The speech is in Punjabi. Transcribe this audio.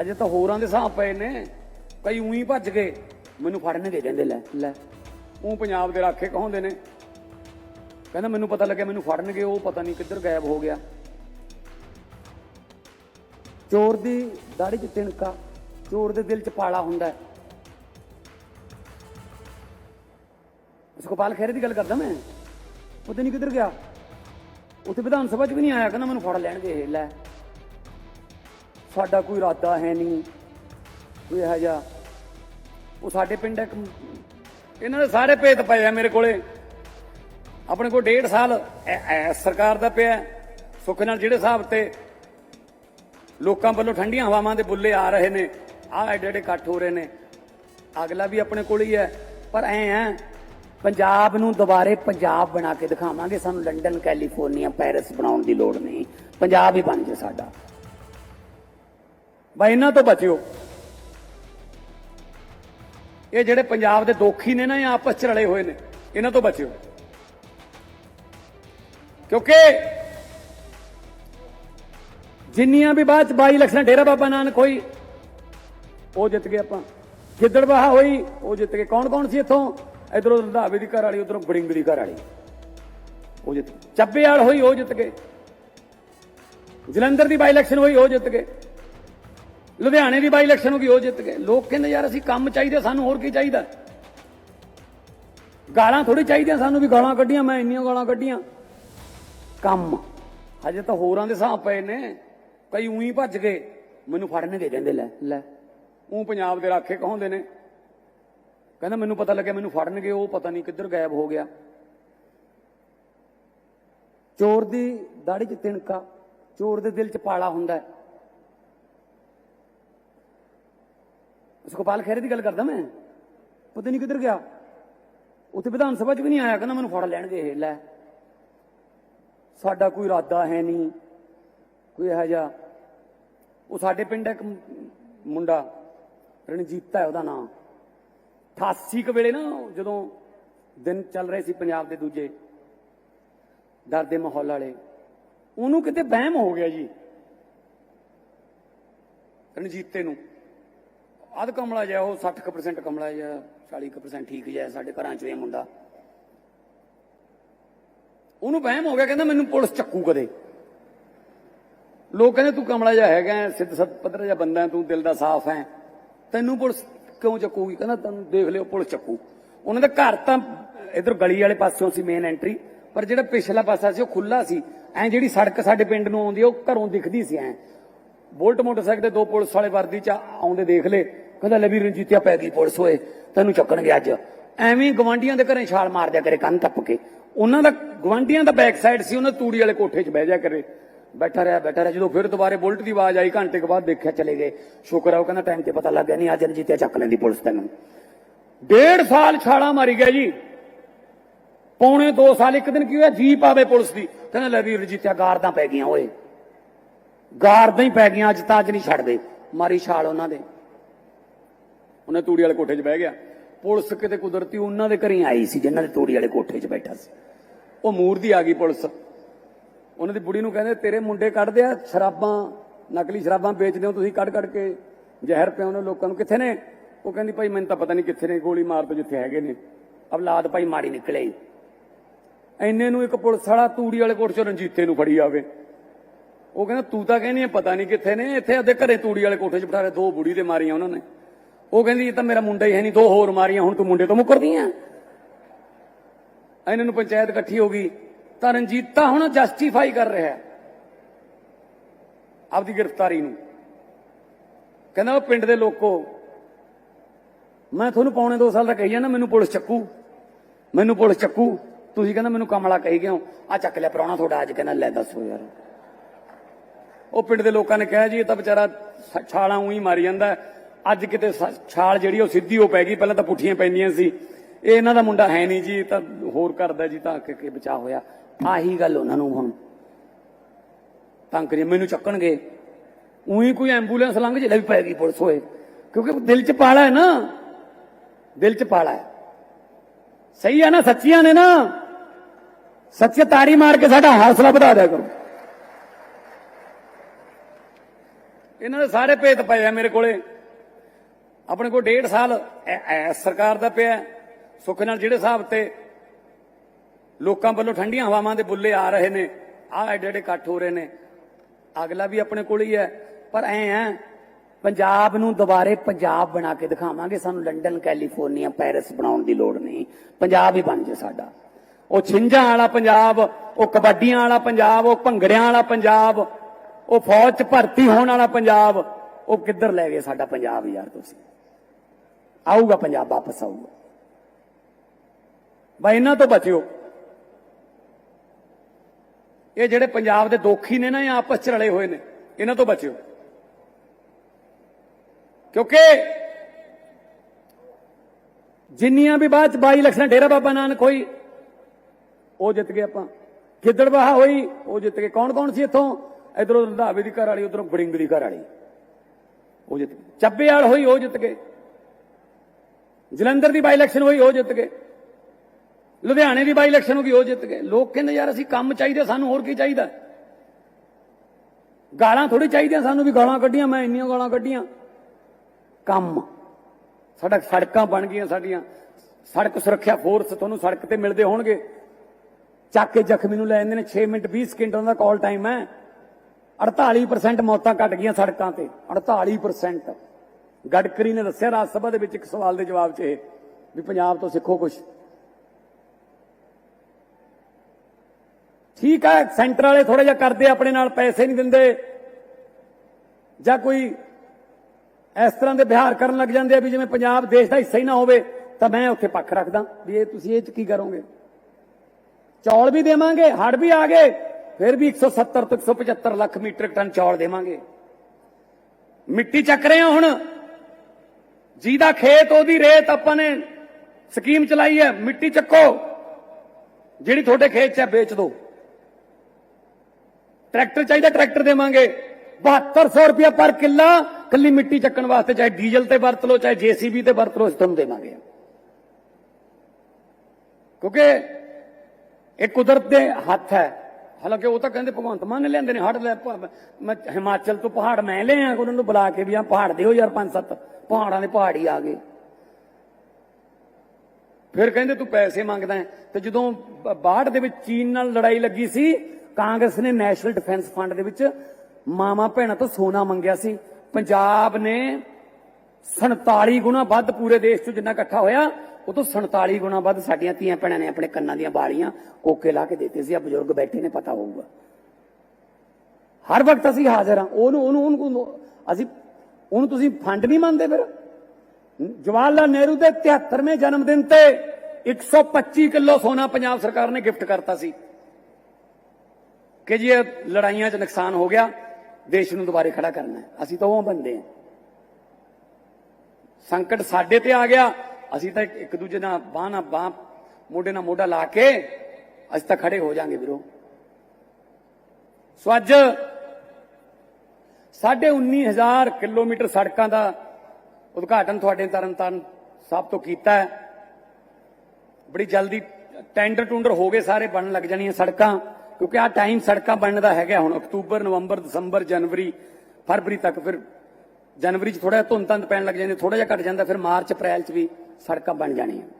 ਹਜੇ ਤਾਂ ਹੋਰਾਂ ਦੇ ਹਿਸਾਬ ਪਏ ਨੇ। ਕਈ ਉਹੀ ਭੱਜ ਗਏ। ਮੈਨੂੰ ਫੜਨ ਦੇ ਕਹਿੰਦੇ ਲੈ ਲੈ। ਉਹ ਪੰਜਾਬ ਦੇ ਰਾਖੇ ਕਹਾਉਂਦੇ ਨੇ। ਕਹਿੰਦਾ ਮੈਨੂੰ ਪਤਾ ਲੱਗਿਆ, ਮੈਨੂੰ ਫੜਨਗੇ, ਉਹ ਪਤਾ ਨਹੀਂ ਕਿੱਧਰ ਗਾਇਬ ਹੋ ਗਿਆ। ਚੋਰ ਦੀ ਦਾੜੀ 'ਚ ਤਿਣਕਾ, ਚੋਰ ਦੇ ਦਿਲ 'ਚ ਪਾਲਾ ਹੁੰਦਾ ਹੈ। ਸੁਖਪਾਲ ਖਹਿਰੇ ਦੀ ਗੱਲ ਕਰਦਾ ਮੈਂ? ਉਹ ਪਤਾ ਨਹੀਂ ਕਿੱਧਰ ਗਿਆ? ਉੱਥੇ ਵਿਧਾਨ ਸਭਾ 'ਚ ਵੀ ਨਹੀਂ ਆਇਆ, ਕਹਿੰਦਾ ਮੈਨੂੰ ਫੜ ਲੈਣਗੇ, ਇਹ, ਲੈ। ਸਾਡਾ ਕੋਈ ਇਰਾਦਾ ਹੈ ਨਹੀਂ। ਕੋਈ ਇਹੋ ਜਿਹਾ। ਉਹ ਸਾਡੇ ਪਿੰਡ ਇੱਕ ਇਹਨਾਂ ਦੇ ਸਾਰੇ ਭੇਤ ਪਏ ਆ ਮੇਰੇ ਕੋਲੇ। ਆਪਣੇ ਕੋਲ ਡੇਢ ਸਾਲ ਸਰਕਾਰ ਦਾ ਪਿਆ। ਸੁੱਖ ਨਾਲ ਜਿਹੜੇ ਹਿਸਾਬ ਤੇ ਲੋਕਾਂ ਵੱਲੋਂ ਠੰਡੀਆਂ ਹਵਾਵਾਂ ਦੇ ਬੁੱਲੇ ਆ ਰਹੇ ਨੇ, ਆਹ ਐਡੇ ਐਡੇ ਇਕੱਠ ਹੋ ਰਹੇ ਨੇ। ਅਗਲਾ ਵੀ ਆਪਣੇ ਕੋਲ ਹੀ ਹੈ। ਪਰ ਐ ਹੈ ਪੰਜਾਬ ਨੂੰ ਦੁਬਾਰੇ ਪੰਜਾਬ ਬਣਾ ਕੇ ਦਿਖਾਵਾਂਗੇ। ਸਾਨੂੰ ਲੰਡਨ, ਕੈਲੀਫੋਰਨੀਆ, ਪੈਰਿਸ ਬਣਾਉਣ ਦੀ ਲੋੜ ਨਹੀਂ। ਪੰਜਾਬ ਹੀ ਬਣ ਜੇ ਸਾਡਾ। ਬਈ ਇਹਨਾਂ ਤੋਂ ਬਚਿਓ। ਇਹ ਜਿਹੜੇ ਪੰਜਾਬ ਦੇ ਦੋਖੀ ਨੇ ਨਾ, ਇਹ ਆਪਸ ਚ ਰਲੇ ਹੋਏ ਨੇ, ਇਹਨਾਂ ਤੋਂ ਬਚਿਓ। ਕਿਉਂਕਿ ਜਿੰਨੀਆਂ ਵੀ ਬਾਅਦ ਚ 22 ਇਲੈਕਸ਼ਨ ਡੇਰਾ ਬਾਬਾ ਨਾਨਕ ਹੋਈ, ਉਹ ਜਿੱਤ ਗਏ ਆਪਾਂ। ਗਿੱਦੜਬਾਹਾ ਹੋਈ, ਉਹ ਜਿੱਤ ਗਏ। ਕੌਣ ਕੌਣ ਸੀ ਇੱਥੋਂ? ਇਧਰੋਂ ਰੰਧਾਵੇ ਦੀ ਘਰ ਵਾਲੀ, ਉਧਰੋਂ ਬੜਿੰਗ ਦੀ ਘਰ ਵਾਲੀ। ਉਹ ਜਿੱਤ ਗਏ। ਚੱਬੇ ਵਾਲ ਹੋਈ, ਉਹ ਜਿੱਤ ਗਏ। ਜਲੰਧਰ ਦੀ ਬਾਈ ਇਲੈਕਸ਼ਨ ਹੋਈ, ਉਹ ਜਿੱਤ ਗਏ। ਲੁਧਿਆਣੇ ਦੀ ਬਾਈ ਇਲੈਕਸ਼ਨ ਹੋ ਗਈ, ਉਹ ਜਿੱਤ ਗਏ। ਲੋਕ ਕਹਿੰਦੇ, ਯਾਰ, ਅਸੀਂ ਕੰਮ ਚਾਹੀਦੇ, ਸਾਨੂੰ ਹੋਰ ਕੀ ਚਾਹੀਦਾ? ਗਾਲਾਂ ਥੋੜੀ ਚਾਹੀਦੀਆਂ ਸਾਨੂੰ ਵੀ, ਗਾਲਾਂ ਕੱਢੀਆਂ, ਮੈਂ ਇੰਨੀਆਂ ਗਾਲਾਂ ਕੱਢੀਆਂ। ਕੰਮ। ਹਜੇ ਤਾਂ ਹੋਰਾਂ ਦੇ ਹਿਸਾਬ ਪਏ ਨੇ। ਕਈ ਉਹੀ ਭੱਜ ਗਏ। ਮੈਨੂੰ ਫੜਨਗੇ, ਕਹਿੰਦੇ, ਲੈ ਲੈ। ਉਹ ਪੰਜਾਬ ਦੇ ਰਾਖੇ ਕਹਾਉਂਦੇ ਨੇ। ਕਹਿੰਦਾ, ਮੈਨੂੰ ਪਤਾ ਲੱਗਿਆ, ਮੈਨੂੰ ਫੜਨਗੇ, ਉਹ ਪਤਾ ਨਹੀਂ ਕਿੱਧਰ ਗਾਇਬ ਹੋ ਗਿਆ। ਚੋਰ ਦੀ ਦਾੜੀ 'ਚ ਤਿਣਕਾ। ਚੋਰ ਦੇ ਦਿਲ 'ਚ ਪਾਲਾ ਹੁੰਦਾ। ਹੈ ਸੁਖਪਾਲ ਖਹਿਰੇ ਦੀ ਗੱਲ ਕਰਦਾ ਮੈਂ? ਪਤਾ ਨਹੀਂ ਕਿੱਧਰ ਗਿਆ। ਉੱਥੇ ਵਿਧਾਨ ਸਭਾ 'ਚ ਵੀ ਨਹੀਂ ਆਇਆ, ਕਹਿੰਦਾ ਮੈਨੂੰ ਫੜ ਲੈਣਗੇ, ਇਹ ਲੈ। ਸਾਡਾ ਕੋਈ ਇਰਾਦਾ ਹੈ ਨਹੀਂ। ਕੋਈ ਇਹੋ ਜਿਹਾ। ਉਹ ਸਾਡੇ ਪਿੰਡ ਇੱਕ ਮੁੰਡਾ, ਰਣਜੀਤਾ ਹੈ ਉਹਦਾ ਨਾਮ। 88 ਕੁ ਵੇਲੇ ਨਾ ਜਦੋਂ ਦਿਨ ਚੱਲ ਰਹੇ ਸੀ ਪੰਜਾਬ ਦੇ ਦੂਜੇ, ਡਰ ਦੇ ਮਾਹੌਲ ਵਾਲੇ। ਉਹਨੂੰ ਕਿਤੇ ਵਹਿਮ ਹੋ ਗਿਆ ਜੀ, ਰਣਜੀਤੇ ਨੂੰ। ਅੱਧ ਕਮਲਾ ਜਿਹਾ ਉਹ 60% ਕਮਲਾ ਜਿਹਾ 40% ਠੀਕ ਜਿਹਾ ਸਾਡੇ ਘਰਾਂ 'ਚ ਇਹ ਮੁੰਡਾ। ਉਹਨੂੰ ਵਹਿਮ ਹੋ ਗਿਆ ਕਹਿੰਦਾ ਮੈਨੂੰ ਪੁਲਿਸ ਚੱਕੂ ਕਦੇ। ਲੋਕ ਕਹਿੰਦੇ ਤੂੰ ਕਮਲਾ ਜਿਹਾ ਹੈਗਾ ਸਿੱਧ ਸਤ ਪੱਧਰ ਜਿਹਾ ਬੰਦਾ ਤੂੰ ਦਿਲ ਦਾ ਸਾਫ਼ ਹੈ। ਤੈਨੂੰ ਪੁਲਿਸ ਕਿਉਂ ਚੱਕੂਗੀ? ਕਹਿੰਦਾ ਤੈਨੂੰ ਦੇਖ ਲਿਓ ਪੁਲਿਸ ਚੱਕੂ। ਉਹਨਾਂ ਦਾ ਘਰ ਤਾਂ ਇਧਰ ਗਲੀ ਵਾਲੇ ਪਾਸਿਓਂ ਸੀ ਮੇਨ ਐਂਟਰੀ ਪਰ ਜਿਹੜਾ ਪਿਛਲਾ ਪਾਸਾ ਸੀ ਉਹ ਖੁੱਲਾ ਸੀ। ਐ ਜਿਹੜੀ ਸੜਕ ਸਾਡੇ ਪਿੰਡ ਨੂੰ ਆਉਂਦੀ ਆ, ਉਹ ਘਰੋਂ ਦਿਖਦੀ ਸੀ ਐ। ਬੋਲਟ ਮੋਟਰਸਾਈਕਲ ਤੇ ਦੋ ਪੁਲਿਸ ਵਾਲੇ ਵਰਦੀ ਚ ਆਉਂਦੇ ਦੇਖ ਲੇ ਕਹਿੰਦਾ ਲੈ ਵੀ ਰਣਜੀਤਿਆ ਪੈ ਗਈ ਪੁਲਿਸ ਹੋਏ ਤੈਨੂੰ ਚੱਕਣਗੇ ਅੱਜ। ਐਵੇਂ ਗਵਾਂਡੀਆਂ ਦੇ ਘਰੇ ਛਾਲ ਮਾਰ ਦਿਆ ਕਰੇ ਕੰਨ ਟੱਪ ਕੇ। ਉਹਨਾਂ ਦਾ ਗਵਾਂਡੀਆਂ ਦਾ ਬੈਕ ਸਾਈਡ ਸੀ, ਉਹਨਾਂ ਤੂੜੀ ਵਾਲੇ ਕੋਠੇ 'ਚ ਬਹਿ ਜਾ ਕਰੇ। ਬੈਠਾ ਰਿਹਾ ਬੈਠਾ ਰਿਹਾ, ਜਦੋਂ ਫਿਰ ਦੁਬਾਰੇ ਬੁਲਟ ਦੀ ਆਵਾਜ਼ ਆਈ, ਘੰਟੇ ਕੁ ਬਾਅਦ ਦੇਖਿਆ ਚਲੇ ਗਏ। ਸ਼ੁਕਰ ਆ, ਉਹ ਕਹਿੰਦਾ ਟਾਈਮ ਤੇ ਪਤਾ ਲੱਗ ਗਿਆ ਨਹੀਂ, ਅੱਜ ਰਣਜੀਤਿਆ ਚੱਕ ਲੈਂਦੀ ਪੁਲਿਸ ਤੈਨੂੰ। ਡੇਢ ਸਾਲ ਛਾਲਾ ਮਾਰੀ ਗਿਆ ਜੀ। ਪੌਣੇ 2 ਸਾਲ, ਇੱਕ ਦਿਨ ਕੀ ਹੋਇਆ? ਜੀਪ ਆਵੇ ਪੁਲਿਸ ਦੀ। ਕਹਿੰਦਾ ਲੈ ਵੀ ਰਣਜੀਤਿਆ, ਗਾਰਦਾਂ ਪੈ ਗਈਆਂ, ਓਏ। ਗਾਰਦਾਂ ਹੀ ਪੈ ਗਈਆਂ, ਅੱਜ ਤਾਂ ਅੱਜ ਨਹੀਂ ਛੱਡਦੇ। ਮਾਰੀ ਛਾਲ ਉਹਨਾਂ ਦੇ। ਉਹਨੇ ਤੂੜੀ ਵਾਲੇ ਕੋਠੇ 'ਚ ਬਹਿ ਗਿਆ। ਪੁਲਿਸ ਕਿਤੇ ਕੁਦਰਤੀ ਉਹਨਾਂ ਦੇ ਘਰੇ ਆਈ ਸੀ ਜਿਨ੍ਹਾਂ ਦੇ ਤੂੜੀ ਵਾਲੇ ਕੋਠੇ 'ਚ ਬੈਠਾ ਸੀ। ਉਹ ਮੂਰਦੀ ਆ ਗਈ ਪੁਲਿਸ। ਉਹਨਾਂ ਦੀ ਬੁੜੀ ਨੂੰ ਕਹਿੰਦੇ, ਤੇਰੇ ਮੁੰਡੇ ਕੱਢਦੇ ਆ, ਸ਼ਰਾਬਾਂ, ਨਕਲੀ ਸ਼ਰਾਬਾਂ ਵੇਚਦੇ ਹੋ ਤੁਸੀਂ ਕੱਢ ਕੱਢ ਕੇ। ਜ਼ਹਿਰ ਪਿਆਉਂਦੇ ਹੋ ਲੋਕਾਂ ਨੂੰ। ਕਿੱਥੇ ਨੇ? ਉਹ ਕਹਿੰਦੀ, ਭਾਈ, ਮੈਨੂੰ ਤਾਂ ਪਤਾ ਨਹੀਂ ਕਿੱਥੇ ਨੇ, ਗੋਲੀ ਮਾਰ ਤੋਂ ਜਿੱਥੇ ਹੈਗੇ ਨੇ। ਔਲਾਦ ਭਾਈ ਮਾੜੀ ਨਿਕਲੇ ਈ। ਐਨੇ ਨੂੰ ਇੱਕ ਪੁਲਿਸ ਵਾਲਾ ਤੂੜੀ ਵਾਲੇ ਕੋਠੇ 'ਚੋਂ ਰਣਜੀਤੇ ਨੂੰ ਫੜੀ ਆਵੇ। ਉਹ ਕਹਿੰਦਾ, ਤੂੰ ਤਾਂ ਕਹਿੰਦੀ ਆ, ਪਤਾ ਨਹੀਂ ਕਿੱਥੇ ਨੇ, ਇੱਥੇ ਅੱਧੇ ਘਰੇ ਤੂੜੀ ਵਾਲੇ ਕੋਠੇ 'ਚ ਬਿਠਾਰੇ ਦੋ ਬੁੜੀ ਦੇ ਮਾਰੀਆਂ ਉਹਨਾਂ ਨੇ। ਉਹ ਕਹਿੰਦੀ, ਇਹ ਤਾਂ ਮੇਰਾ ਮੁੰਡਾ ਹੀ ਹੈ ਨਹੀਂ, ਦੋ ਹੋਰ ਮਾਰੀਆਂ, ਹੁਣ ਤੂੰ ਮੁੰਡੇ ਤੋਂ ਮੁੱਕਰਦੀ ਆ ਇਹਨਾਂ ਨੂੰ ਪੰਚਾਇਤ ਇਕੱਠੀ ਹੋ ਗਈ। ਤਾਂ ਰਣਜੀਤਾ ਹੁਣ ਜਸਟੀਫਾਈ ਕਰ ਰਿਹਾ ਆਪਦੀ ਗ੍ਰਿਫਤਾਰੀ ਨੂੰ। ਕਹਿੰਦਾ, ਉਹ ਪਿੰਡ ਦੇ ਲੋਕੋ, ਮੈਂ ਤੁਹਾਨੂੰ ਪੌਣੇ 2 ਸਾਲ ਦਾ ਕਹੀ ਜਾਂਦਾ, ਮੈਨੂੰ ਪੁਲਿਸ ਚੱਕੂ। ਮੈਨੂੰ ਪੁਲਿਸ ਚੱਕੂ। ਤੁਸੀਂ ਕਹਿੰਦਾ, ਮੈਨੂੰ ਕਮਲਾ ਕਹੀ ਗਿਓ ਆ ਚੱਕ ਲਿਆ ਪ੍ਰਾਹੁਣਾ ਤੁਹਾਡਾ ਅੱਜ, ਕਹਿੰਦਾ, ਲੈ ਦੱਸੋ ਯਾਰ। ਉਹ ਪਿੰਡ ਦੇ ਲੋਕਾਂ ਨੇ ਕਿਹਾ ਜੀ, ਇਹ ਤਾਂ ਵਿਚਾਰਾ ਛਾਲਾਂ ਉਹੀ ਮਾਰੀ ਜਾਂਦਾ। ਅੱਜ ਕਿਤੇ ਸ- ਛਾਲ ਜਿਹੜੀ ਉਹ ਸਿੱਧੀ ਹੋ ਪੈ ਗਈ, ਪਹਿਲਾਂ ਤਾਂ ਪੁੱਠੀਆਂ ਪੈਂਦੀਆਂ ਸੀ। ਇਹ ਇਹਨਾਂ ਦਾ ਮੁੰਡਾ ਹੈ ਨਹੀਂ ਜੀ, ਇਹ ਤਾਂ ਹੋਰ ਕਰਦਾ ਜੀ, ਤਾਂ ਕਿ ਕਿ ਬਚਾ ਹੋਇਆ। ਆਹੀ ਗੱਲ ਉਹਨਾਂ ਨੂੰ ਹੁਣ। ਤੰਗ ਕਰੀ ਮੈਨੂੰ ਚੱਕਣਗੇ। ਉਹੀ ਕੋਈ ਐਂਬੂਲੈਂਸ ਲੰਘ ਜੇ ਲੈ ਵੀ ਪੈ ਗਈ ਪੁਲਿਸ ਹੋਏ ਕਿਉਂਕਿ ਦਿਲ 'ਚ ਪਾਲਾ ਹੈ ਨਾ। ਦਿਲ 'ਚ ਪਾਲਾ ਹੈ। ਸਹੀ ਹੈ ਨਾ, ਸੱਚੀਆਂ ਨੇ ਨਾ। ਸੱਚੇ ਤਾੜੀ ਮਾਰ ਕੇ ਸਾਡਾ ਹੌਸਲਾ ਵਧਾ ਦਿਆ ਕਰੋ। ਇਹਨਾਂ ਦੇ ਸਾਰੇ ਭੇਤ ਪਏ ਆ ਮੇਰੇ ਕੋਲੇ। ਆਪਣੇ ਕੋਲ ਡੇਢ ਸਾਲ ਐ- ਸਰਕਾਰ ਦਾ ਪਿਆ ਸੁੱਖ ਨਾਲ ਜਿਹੜੇ ਹਿਸਾਬ ਤੇ ਲੋਕਾਂ ਵੱਲੋਂ ਠੰਡੀਆਂ ਹਵਾਵਾਂ ਦੇ ਬੁੱਲੇ ਆ ਰਹੇ ਨੇ ਆ ਐਡੇ ਐਡੇ ਇਕੱਠ ਹੋ ਰਹੇ ਨੇ, ਅਗਲਾ ਵੀ ਆਪਣੇ ਕੋਲ ਹੀ ਹੈ। ਪਰ ਐ ਹੈ, ਪੰਜਾਬ ਨੂੰ ਦੁਬਾਰੇ ਪੰਜਾਬ ਬਣਾ ਕੇ ਦਿਖਾਵਾਂਗੇ, ਸਾਨੂੰ ਲੰਡਨ, ਕੈਲੀਫੋਰਨੀਆ, ਪੈਰਿਸ ਬਣਾਉਣ ਦੀ ਲੋੜ ਨਹੀਂ। ਪੰਜਾਬ ਹੀ ਬਣ ਜੇ ਸਾਡਾ। ਉਹ ਛਿੰਝਾਂ ਵਾਲਾ ਪੰਜਾਬ, ਉਹ ਕਬੱਡੀਆਂ ਵਾਲਾ ਪੰਜਾਬ, ਉਹ ਭੰਗੜਿਆਂ ਵਾਲਾ ਪੰਜਾਬ, ਉਹ ਫੌਜ 'ਚ ਭਰਤੀ ਹੋਣ ਵਾਲਾ ਪੰਜਾਬ, ਉਹ ਕਿੱਧਰ ਲੈ ਗਏ ਸਾਡਾ ਪੰਜਾਬ ਯਾਰ ਤੁਸੀਂ? ਆਊਗਾ ਪੰਜਾਬ ਵਾਪਸ ਆਊਗਾ। ਬਈ ਇਹਨਾਂ ਤੋਂ ਬਚਿਓ। ਇਹ ਜਿਹੜੇ ਪੰਜਾਬ ਦੇ ਦੋਖੀ ਨੇ ਨਾ, ਇਹ ਆਪਸ ਚ ਰਲੇ ਹੋਏ ਨੇ, ਇਹਨਾਂ ਤੋਂ ਬਚਿਓ। ਕਿਉਂਕਿ ਜਿੰਨੀਆਂ ਵੀ ਬਾਅਦ ਚ 22 ਇਲੈਕਸ਼ਨ ਡੇਰਾ ਬਾਬਾ ਨਾਨਕ ਹੋਈ, ਉਹ ਜਿੱਤ ਗਏ ਆਪਾਂ। ਗਿੱਦੜਬਾਹਾ ਹੋਈ, ਉਹ ਜਿੱਤ ਗਏ। ਕੌਣ ਕੌਣ ਸੀ ਇੱਥੋਂ? ਇਧਰੋਂ ਰੰਧਾਵੇ ਦੀ ਘਰ ਵਾਲੀ, ਉਧਰੋਂ ਬੜਿੰਗ ਦੀ ਘਰ ਵਾਲੀ। ਉਹ ਜਿੱਤ ਗਏ। ਚੱਬੇਵਾਲ ਹੋਈ, ਉਹ ਜਿੱਤ ਗਏ। ਜਲੰਧਰ ਦੀ ਬਾਈ ਇਲੈਕਸ਼ਨ ਹੋਈ, ਉਹ ਜਿੱਤ ਗਏ। ਲੁਧਿਆਣੇ ਦੀ ਬਾਈ ਇਲੈਕਸ਼ਨ ਹੋ ਗਈ, ਉਹ ਜਿੱਤ ਗਏ। ਲੋਕ ਕਹਿੰਦੇ, ਯਾਰ, ਅਸੀਂ ਕੰਮ ਚਾਹੀਦੇ, ਸਾਨੂੰ ਹੋਰ ਕੀ ਚਾਹੀਦਾ? ਗਾਲਾਂ ਥੋੜੀ ਚਾਹੀਦੀਆਂ ਸਾਨੂੰ ਵੀ, ਗਾਲਾਂ ਕੱਢੀਆਂ, ਮੈਂ ਇੰਨੀਆਂ ਗਾਲਾਂ ਕੱਢੀਆਂ। ਕੰਮ। ਸਾਡਾ ਸੜਕਾਂ ਬਣ ਗਈਆਂ ਸਾਡੀਆਂ। ਸੜਕ ਸੁਰੱਖਿਆ ਫੋਰਸ ਤੁਹਾਨੂੰ ਸੜਕ ਤੇ ਮਿਲਦੇ ਹੋਣਗੇ। ਚੱਕ ਕੇ ਜ਼ਖਮੀ ਨੂੰ ਲੈ ਜਾਂਦੇ ਨੇ। 6 ਮਿੰਟ 20 ਉਹਨਾਂ ਦਾ ਕਾਲ ਟਾਈਮ ਹੈ। 48% ਮੌਤਾਂ ਘਟ ਗਈਆਂ ਸੜਕਾਂ ਤੇ। 48% ਗਡਕਰੀ ਨੇ ਦੱਸਿਆ, ਰਾਜ ਸਭਾ ਦੇ ਵਿੱਚ ਇੱਕ ਸਵਾਲ ਦੇ ਜਵਾਬ 'ਚ ਇਹ, ਵੀ ਪੰਜਾਬ ਤੋਂ ਸਿੱਖੋ ਕੁਝ ਠੀਕ ਹੈ ਸੈਂਟਰ ਵਾਲੇ ਥੋੜਾ ਜਿਹਾ ਕਰਦੇ ਆਪਣੇ ਨਾਲ ਪੈਸੇ ਨਹੀਂ ਦਿੰਦੇ। ਜਾਂ ਕੋਈ ਇਸ ਤਰ੍ਹਾਂ ਦੇ ਵਿਹਾਰ ਕਰਨ ਲੱਗ ਜਾਂਦੇ ਆ ਵੀ ਜਿਵੇਂ ਪੰਜਾਬ ਦੇਸ਼ ਦਾ ਹਿੱਸਾ ਹੀ ਨਾ ਹੋਵੇ, ਤਾਂ ਮੈਂ ਉੱਥੇ ਪੱਖ ਰੱਖਦਾ ਵੀ ਇਹ ਤੁਸੀਂ ਇਹ ਚ ਕੀ ਕਰੋਗੇ। ਚੌਲ ਵੀ ਦੇਵਾਂਗੇ ਹੜ ਵੀ ਆ ਗਏ, ਫਿਰ ਵੀ 170 ਤੋਂ 175 ਲੱਖ ਮੀਟ੍ਰਿਕ ਟਨ ਚੌਲ ਦੇਵਾਂਗੇ। ਮਿੱਟੀ ਚੱਕ ਰਹੇ ਹਾਂ ਹੁਣ। ਜਿਹਦਾ ਖੇਤ ਉਹਦੀ ਰੇਤ ਆਪਾਂ ਨੇ ਸਕੀਮ ਚਲਾਈ ਹੈ, ਮਿੱਟੀ ਚੱਕੋ। ਜਿਹੜੀ ਤੁਹਾਡੇ ਖੇਤ 'ਚ ਹੈ, ਵੇਚ ਦਿਓ ਟਰੈਕਟਰ ਚਾਹੀਦਾ, ਟਰੈਕਟਰ ਦੇਵਾਂਗੇ। 7200 ਰੁਪਇਆ ਪਰ ਕਿੱਲਾ ਕੱਲੀ ਮਿੱਟੀ ਚੱਕਣ ਵਾਸਤੇ, ਚਾਹੇ ਡੀਜ਼ਲ ਤੇ ਵਰਤ ਲਓ, ਚਾਹੇ ਜੀਸੀਬੀ ਤੇ ਵਰਤ ਲਓ, ਅਸੀਂ ਤੁਹਾਨੂੰ ਦੇਵਾਂਗੇ। ਕਿਉਂਕਿ ਇਹ ਕੁਦਰਤ ਦੇ ਹੱਥ ਹੈ। ਹਾਲਾਂਕਿ ਉਹ ਤਾਂ ਕਹਿੰਦੇ ਭਗਵੰਤ ਮਾਨ ਨੇ ਲਿਆਂਦੇ ਨੇ ਹੜ ਲੈ ਮੈਂ ਹਿਮਾਚਲ ਤੋਂ ਪਹਾੜ ਮੈਂ ਲਿਆ ਉਹਨਾਂ ਨੂੰ ਬੁਲਾ ਕੇ ਵੀ ਆ ਪਹਾੜ ਦਿਓ ਯਾਰ ਪੰਜ ਸੱਤ ਪਹਾੜਾਂ ਦੇ ਪਹਾੜ ਹੀ ਆ ਗਏ। ਫਿਰ ਕਹਿੰਦੇ ਤੂੰ ਪੈਸੇ ਮੰਗਦਾ ਤੇ ਜਦੋਂ ਬ- ਬਾੜ ਦੇ ਵਿੱਚ ਚੀਨ ਨਾਲ ਲੜਾਈ ਲੱਗੀ ਸੀ, ਕਾਂਗਰਸ ਨੇ ਨੈਸ਼ਨਲ ਡਿਫੈਂਸ ਫੰਡ ਦੇ ਵਿੱਚ ਮਾਮਾ ਭੈਣਾਂ ਤੋਂ ਸੋਨਾ ਮੰਗਿਆ ਸੀ। ਪੰਜਾਬ ਨੇ 47 ਗੁਣਾ ਵੱਧ ਪੂਰੇ ਦੇਸ਼ 'ਚ ਜਿੰਨਾ ਇਕੱਠਾ ਹੋਇਆ ਉਹ ਤੋਂ 47 ਗੁਣਾ ਵੱਧ ਸਾਡੀਆਂ ਧੀਆਂ ਭੈਣਾਂ ਨੇ ਆਪਣੇ ਕੰਨਾਂ ਦੀਆਂ ਬਾਲੀਆਂ ਕੋਕੇ ਲਾ ਕੇ ਦਿੱਤੇ ਸੀ ਆ ਬਜ਼ੁਰਗ ਬੈਠੇ ਨੇ, ਪਤਾ ਹੋਊਗਾ। ਹਰ ਵਕਤ ਅਸੀਂ ਹਾਜ਼ਰ ਹਾਂ। ਉਹਨੂੰ ਉਹਨੂੰ ਉਹਨੂੰ ਅਸੀਂ ਉਹਨੂੰ ਤੁਸੀਂ ਫੰਡ ਨਹੀਂ ਮੰਨਦੇ ਫਿਰ? ਜਵਾਹਰ ਲਾਲ ਨਹਿਰੂ ਦੇ 73ਵੇਂ ਜਨਮ ਦਿਨ ਤੇ 125 ਕਿਲੋ ਸੋਨਾ ਪੰਜਾਬ ਸਰਕਾਰ ਨੇ ਗਿਫਟ ਕਰਤਾ ਸੀ। ਕਿ ਜੀ ਇਹ ਲੜਾਈਆਂ 'ਚ ਨੁਕਸਾਨ ਹੋ ਗਿਆ, ਦੇਸ਼ ਨੂੰ ਦੁਬਾਰੇ ਖੜਾ ਕਰਨਾ ਅਸੀਂ ਤਾਂ ਉਹ ਬੰਦੇ ਹਾਂ। ਸੰਕਟ ਸਾਡੇ ਤੇ ਆ ਗਿਆ। ਅਸੀਂ ਤਾਂ ਇੱਕ- ਦੂਜੇ ਨਾਲ ਬਾਹ ਨਾਲ ਬਾਹ, ਮੋਢੇ ਨਾਲ ਮੋਢਾ ਲਾ ਕੇ ਅਸੀਂ ਤਾਂ ਖੜੇ ਹੋ ਜਾਾਂਗੇ ਵੀਰੋ। ਸੋ ਅੱਜ ਸਾਢੇ 19000 ਕਿਲੋਮੀਟਰ ਸੜਕਾਂ ਦਾ ਉਦਘਾਟਨ ਤੁਹਾਡੇ ਤਰਨਤਾਰਨ ਸਾਹਿਬ ਤੋਂ ਕੀਤਾ ਹੈ। ਬੜੀ ਜਲਦੀ ਟੈਂਡਰ ਟੁੰਡਰ ਹੋ ਗਏ ਸਾਰੇ, ਬਣਨ ਲੱਗ ਜਾਣੀਆਂ ਸੜਕਾਂ, ਕਿਉਂਕਿ ਆ ਟਾਈਮ ਸੜਕਾਂ ਬਣਨ ਦਾ ਹੈਗਾ ਹੁਣ, ਅਕਤੂਬਰ, ਨਵੰਬਰ, ਦਸੰਬਰ, ਜਨਵਰੀ, ਫਰਵਰੀ ਤੱਕ ਫਿਰ ਜਨਵਰੀ 'ਚ ਥੋੜਾ ਧੁੰਦ ਧੰਦ ਪੈਣ ਲੱਗ ਜਾਂਦੀ ਥੋੜਾ ਜਿਹਾ ਘਟ ਜਾਂਦਾ, ਫਿਰ ਮਾਰਚ, ਅਪ੍ਰੈਲ 'ਚ ਵੀ ਸੜਕਾਂ ਬਣ ਜਾਣੀਆਂ।